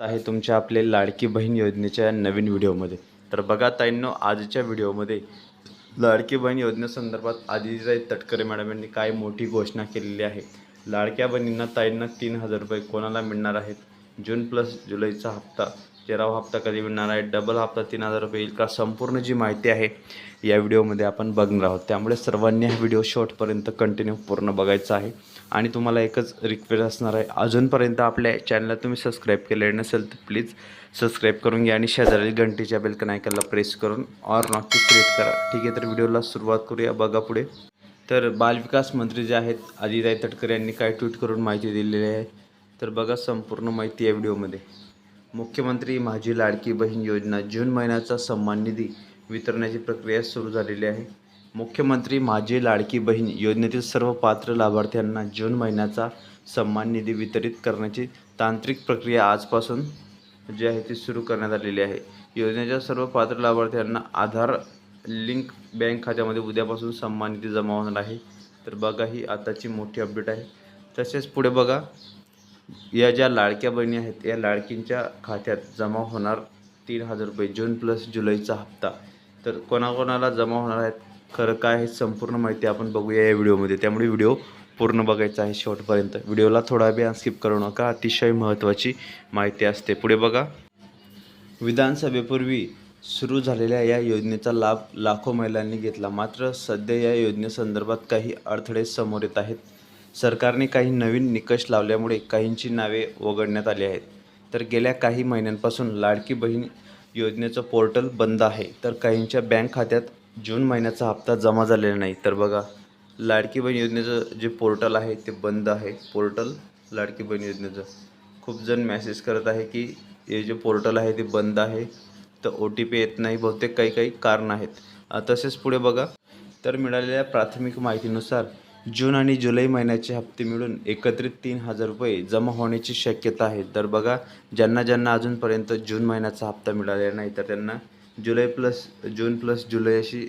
आहे तुमच्या आपले लाडकी बहीण योजनेच्या नवीन व्हिडिओमध्ये. तर बघा ताईंनो आजच्या व्हिडिओमध्ये लाडकी बहीण योजनेसंदर्भात आदितीताई तटकरे मॅडम यांनी काय मोठी घोषणा केलेली आहे. लाडक्या बहिणींना ताईंना तीन हजार रुपये कोणाला मिळणार आहेत? जून प्लस जुलैचा हप्ता तेरावा हप्ता कधी मिळणार आहे? डबल हप्ता तीन हजार रुपये येईल का? संपूर्ण जी माहिती आहे या व्हिडिओमध्ये आपण बघणार आहोत. त्यामुळे सर्वांनी हा व्हिडिओ शॉर्टपर्यंत कंटिन्यू पूर्ण बघायचा आहे. आणि तुम्हाला एकच रिक्वेस्ट असणार आहे. अजूनपर्यंत आपल्या चॅनलला तुम्ही सबस्क्राईब केले नसेल तर प्लीज सबस्क्राईब करून घ्या आणि शेजारील घंटीच्या बेलकन आयकनला प्रेस करून ऑर नॉट क्रिएट करा. ठीक आहे तर व्हिडिओला सुरुवात करूया. बघा पुढे. तर बालविकास मंत्री जे आहेत आदिताई तटकरे यांनी काय ट्विट करून माहिती दिलेली आहे? तर बघा संपूर्ण माहिती या व्हिडिओमध्ये. मुख्यमंत्री माझी लाडकी बहीण योजना जून महिन्याचा सन्मान निधी. वितरणाची प्रक्रिया सुरू झालेली आहे. मुख्यमंत्री माझी लाडकी बहीण योजनेतील सर्व पात्र लाभार्थ्यांना जून महिन्याचा सन्मान निधी वितरित करण्याची तांत्रिक प्रक्रिया आजपासून जी आहे ती सुरू करण्यात आलेली आहे. योजनेच्या सर्व पात्र लाभार्थ्यांना आधार लिंक बँक खात्यामध्ये उद्यापासून सन्मान निधी जमा होणार आहे. तर बघा ही आताची मोठी अपडेट आहे. तसेच पुढे बघा या ज्या लाडक्या बहिणी आहेत या लाडकींच्या खात्यात जमा होणार तीन हजार रुपये जून प्लस जुलैचा हप्ता. तर कोणाकोणाला जमा होणार आहेत खरं काय हे संपूर्ण माहिती आपण बघूया या व्हिडिओमध्ये. त्यामुळे व्हिडिओ पूर्ण बघायचा आहे शेवटपर्यंत. व्हिडिओला थोडा वेळ स्किप करू नका अतिशय महत्त्वाची माहिती असते. पुढे बघा. विधानसभेपूर्वी सुरू झालेल्या या योजनेचा लाभ लाखो महिलांनी घेतला. मात्र सध्या या योजनेसंदर्भात काही अडथळे समोर येत आहेत. सरकारने काही नवीन निकष लावल्यामुळे काहींची नावे वगळण्यात आली आहेत. तर गेल्या काही महिन्यांपासून लाडकी बहीण योजनेचं पोर्टल बंद आहे तर काहींच्या बँक खात्यात जून महिन्याचा हप्ता जमा झालेला नाही. तर बघा लाडकी बहीण योजनेचं जे पोर्टल आहे ते बंद आहे. पोर्टल लाडकी बहीण योजनेचं. खूप जण मॅसेज करत आहे की हे जे पोर्टल आहे ते बंद आहे तर ओ टी पी येत नाही. बहुतेक काही काही कारण आहेत. तसेच पुढे बघा. तर मिळालेल्या प्राथमिक माहितीनुसार जून आणि जुलै महिन्याचे हप्ते मिळून एकत्रित तीन हजार रुपये जमा होण्याची शक्यता आहे. तर बघा ज्यांना ज्यांना अजूनपर्यंत जून महिन्याचा हप्ता मिळालेला नाही तर त्यांना जुलै प्लस जून प्लस जुलै अशी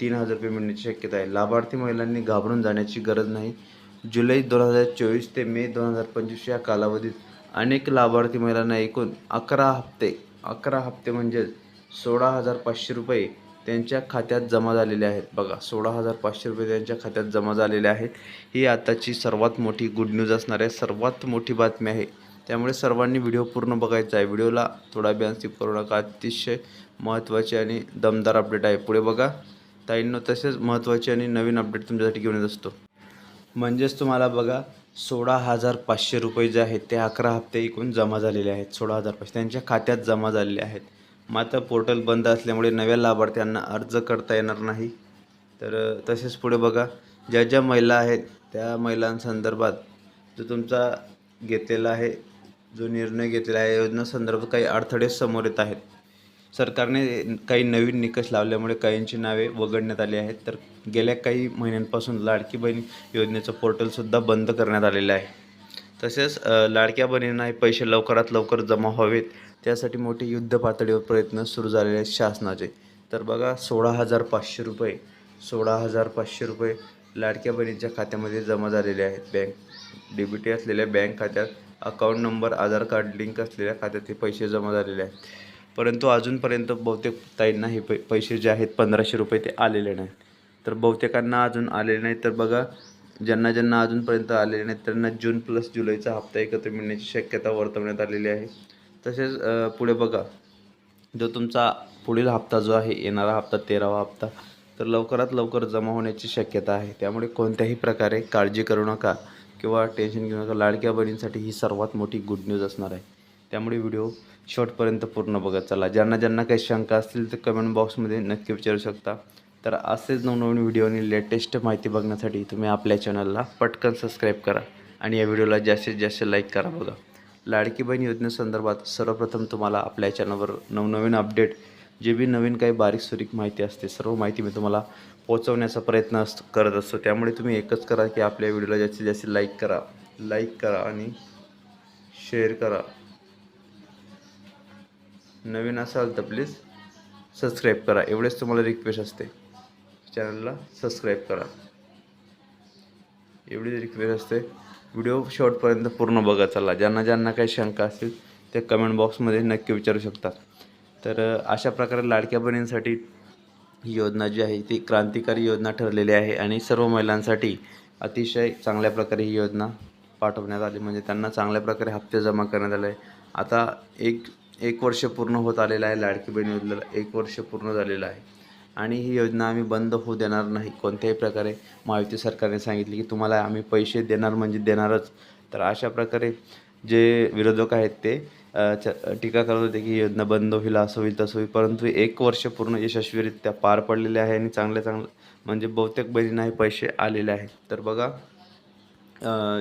तीन हजार रुपये मिळण्याची शक्यता आहे. लाभार्थी महिलांनी घाबरून जाण्याची गरज नाही. जुलै दोन हजार चोवीस ते मे दोन हजार पंचवीस या कालावधीत अनेक लाभार्थी महिलांना एकूण अकरा हप्ते अकरा हप्ते म्हणजे सोळा हजार पाचशे रुपये त्यांच्या खात्यात जमा झालेले आहेत. बघा सोळा हजार पाचशे रुपये त्यांच्या खात्यात जमा झालेले आहेत. ही आताची सर्वात मोठी गुड न्यूज असणार आहे. सर्वात मोठी बातमी आहे. त्यामुळे सर्वांनी व्हिडिओ पूर्ण बघायचा आहे. व्हिडिओला थोडा बॅन्सिप करू नका. अतिशय महत्त्वाची आणि दमदार अपडेट आहे. पुढे बघा. ताईंनो तसेच महत्त्वाची आणि नवीन अपडेट तुमच्यासाठी घेऊन येत असतो. म्हणजेच तुम्हाला बघा सोळा हजार पाचशे रुपये जे आहेत ते अकरा हप्ते एकूण जमा झालेले आहेत. सोळा हजार पाचशे. त्यांच्या खात्यात जमा झालेले आहेत. मात्र पोर्टल बंद असल्यामुळे नव्या लाभार्थ्यांना अर्ज करता येणार नाही. तर तसेच पुढे बघा. ज्या ज्या महिला आहेत त्या महिलांसंदर्भात जो तुमचा घेतलेला आहे जो निर्णय घेतलेला आहे योजनेसंदर्भात काही अडथळे समोर येत आहेत. सरकारने काही नवीन निकष लावल्यामुळे काहींची नावे वगळण्यात आली आहेत. तर गेल्या काही महिन्यांपासून लाडकी बहीण योजनेचं पोर्टलसुद्धा बंद करण्यात आलेलं आहे. तसेच लाडक्या बहिणींना हे पैसे लवकरात लवकर जमा व्हावेत. त्यासाठी मोठे युद्ध पातळीवर प्रयत्न सुरू झालेले आहेत शासनाचे. तर बघा सोळा हजार पाचशे रुपये सोळा हजार पाचशे रुपये लाडक्या बहिणीच्या खात्यामध्ये जमा झालेले आहेत बँक. डी बी टी असलेल्या बँक खात्यात account number Aadhaar card link असलेल्या खात्यात हे पैसे जमा झालेले आहेत. परंतु अजूनपर्यंत बहुतेक ताईंना हे पै पैसे जे आहेत पंधराशे रुपये ते आलेले नाहीत. तर बहुतेकांना अजून आलेले नाहीत. तर बघा ज्यांना ज्यांना अजूनपर्यंत आलेले नाहीत त्यांना जून प्लस जुलैचा हप्ता एकत्र मिळण्याची शक्यता वर्तवण्यात आलेली आहे. तसेच पुढे बघा. जो तुमचा पुढील हप्ता जो आहे येणारा हप्ता तेरावा हप्ता तर लवकरात लवकर जमा होण्याची शक्यता आहे. त्यामुळे कोणत्याही प्रकारे काळजी करू नका किंवा टेन्शन घेऊ नका. लाडक्या बहिणींसाठी ही सर्वात मोठी गुड न्यूज असणार आहे. त्यामुळे व्हिडिओ शॉर्टपर्यंत पूर्ण बघत चला. ज्यांना ज्यांना काही शंका असतील तर कमेंट बॉक्समध्ये नक्की विचारू शकता. तर असेच नवनवीन व्हिडिओ आणि लेटेस्ट माहिती बघण्यासाठी तुम्ही आपल्या चॅनलला पटकन सबस्क्राईब करा आणि या व्हिडिओला जास्तीत जास्त लाईक करा बघा लाडकी बहीण योजनेसंदर्भात सर्वप्रथम तुम्हाला आपल्या चॅनलवर नवनवीन अपडेट जे बी नवीन काही बारीक सुरीक माहिती असते सर्व माहिती मी तुम्हाला पोहोचवण्याचा प्रयत्न असतो करत असतो. त्यामुळे तुम्ही एकच करा की आपल्या व्हिडिओला जास्तीत जास्त लाईक करा. लाईक करा आणि शेअर करा. नवीन असाल तर प्लीज सबस्क्राईब करा. एवढेच तुम्हाला रिक्वेस्ट असते. चॅनलला सबस्क्राईब करा. एवढी रिक्वेस्ट असते. व्हिडिओ शॉर्टपर्यंत पूर्ण बघा चला. ज्यांना ज्यांना काही शंका असतील ते कमेंट बॉक्समध्ये नक्की विचारू शकता. तर अशा प्रकारे लाडक्या बहिणींसाठी ही योजना जी आहे ती क्रांतिकारी योजना ठरलेली आहे आणि सर्व महिलांसाठी अतिशय चांगल्या प्रकारे ही योजना पाठवण्यात आली. म्हणजे त्यांना चांगल्या प्रकारे हप्ते जमा करण्यात आले. आता एक एक वर्ष पूर्ण होत आलेलं आहे लाडकी बहीण योजनेला. एक वर्ष पूर्ण झालेलं आहे. आणि ही योजना आम्ही बंद होऊ देणार नाही. कोणत्याही प्रकारे महायुती सरकारने सांगितले की तुम्हाला आम्ही पैसे देणार म्हणजे देणारच. तर अशा प्रकारे जे विरोधक आहेत ते च- टीका करत होते की योजना बंद होईल असं होईल तसं होईल. परंतु एक वर्ष पूर्ण यशस्वीरित्या पार पडलेले आहे आणि चांगल्या चांगलं म्हणजे बहुतेक बहिणींना पैसे आलेले आहेत. तर बघा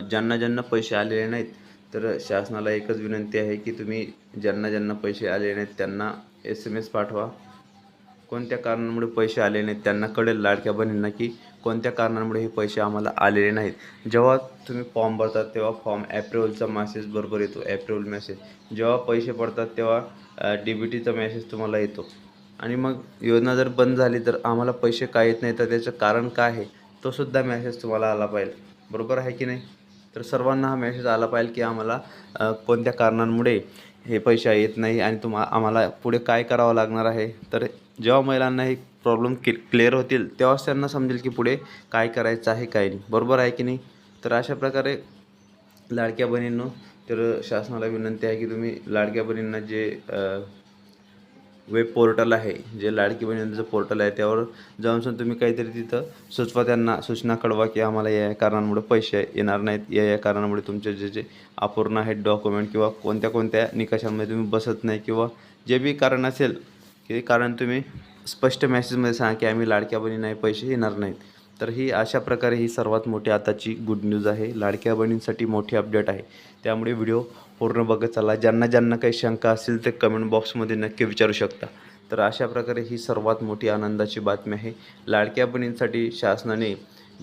ज्यांना ज्यांना पैसे आलेले नाहीत तर शासनाला एकच विनंती आहे की तुम्ही ज्यांना ज्यांना पैसे आलेले नाहीत त्यांना एस एम एस पाठवा. कोणत्या कारणामुळे पैसे आले नाहीत? त्यांना कळेल लाडक्या बहिणींना की कोणत्या कारणामुळे हे पैसे आम्हाला आलेले नाहीत. जेव्हा तुम्ही फॉर्म भरतात तेव्हा फॉर्म ॲप्रिलचा मेसेज बरोबर येतो ॲप्रिल मेसेज जेव्हा पैसे पडतात तेव्हा डी बी टीचा मेसेज तुम्हाला येतो. आणि मग योजना जर बंद झाली तर आम्हाला पैसे का येत नाही तर त्याचं कारण काय आहे? तोसुद्धा मेसेज तुम्हाला आला पाहिजे. बरोबर आहे की नाही? तर सर्वांना हा मेसेज आला पाहिजे की आम्हाला कोणत्या कारणांमुळे हे पैसे येत नाही आणि तुम्हा आम्हाला पुढे काय करावं लागणार आहे? तर जेव्हा महिलांना हे प्रॉब्लेम कि क्लिअर होतील तेव्हाच त्यांना समजेल की पुढे काय करायचं आहे काय नाही. बरोबर आहे की नाही? तर अशा प्रकारे लाडक्या बहिणींनो तर शासनाला विनंती आहे की तुम्ही लाडक्या बहिणींना जे वेब पोर्टल आहे जे लाडकी बहिणींचं पोर्टल आहे त्यावर जाऊन सुद्धा तुम्ही काहीतरी तिथं सुचवा त्यांना सूचना कळवा की आम्हाला या या कारणांमुळे पैसे येणार नाहीत या या कारणामुळे तुमचे जे जे अपूर्ण आहेत डॉक्युमेंट किंवा कोणत्या कोणत्या निकषांमध्ये तुम्ही बसत नाही किंवा जे बी कारण असेल की कारण तुम्ही स्पष्ट मेसेजमध्ये सांगा की आम्ही लाडक्या बहिणी नाही पैसे येणार नाहीत. तर ही अशा प्रकारे ही सर्वात मोठी आताची गुड न्यूज आहे. लाडक्या बहिणींसाठी मोठी अपडेट आहे. त्यामुळे व्हिडिओ पूर्ण बघत चला. ज्यांना ज्यांना काही शंका असतील ते कमेंट बॉक्समध्ये नक्की विचारू शकता. तर अशा प्रकारे ही सर्वात मोठी आनंदाची बातमी आहे. लाडक्या बहिणींसाठी शासनाने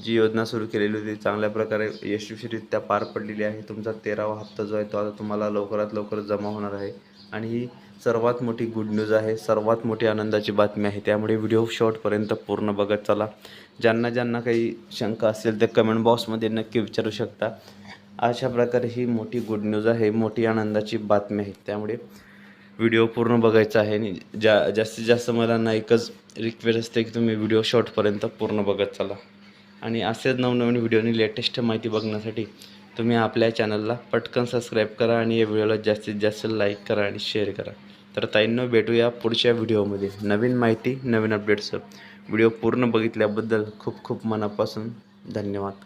जी योजना सुरू केलेली होती चांगल्या प्रकारे यशस्वीरित्या पार पडलेली आहे. तुमचा तेरावा हप्ता जो आहे तो आता तुम्हाला लवकरात लवकर जमा होणार आहे. आणि ही सर्वात मोठी गुड न्यूज आहे. सर्वात मोठी आनंदाची बातमी आहे. त्यामुळे व्हिडिओ शॉर्टपर्यंत पूर्ण बघत चला. ज्यांना ज्यांना काही शंका असेल ते कमेंट बॉक्समध्ये नक्की विचारू शकता. अशा प्रकारे ही मोठी गुड न्यूज आहे. मोठी आनंदाची बातमी आहे. त्यामुळे व्हिडिओ पूर्ण बघायचा आहे आणि जा जास्तीत जास्त मला ना एकच रिक्वेस्ट असते की तुम्ही व्हिडिओ शॉर्टपर्यंत पूर्ण बघत चला. आणि असेच नवनवीन व्हिडिओनी लेटेस्ट माहिती बघण्यासाठी तुम्ही आपल्या चॅनलला पटकन सबस्क्राईब करा आणि या व्हिडिओला जास्तीत जास्त लाईक करा आणि शेअर करा. तर ताईंनो भेटूया पुढच्या व्हिडिओमध्ये नवीन माहिती नवीन अपडेट्स व्हिडिओ पूर्ण बघितल्याबद्दल खूप खूप मनापासून धन्यवाद.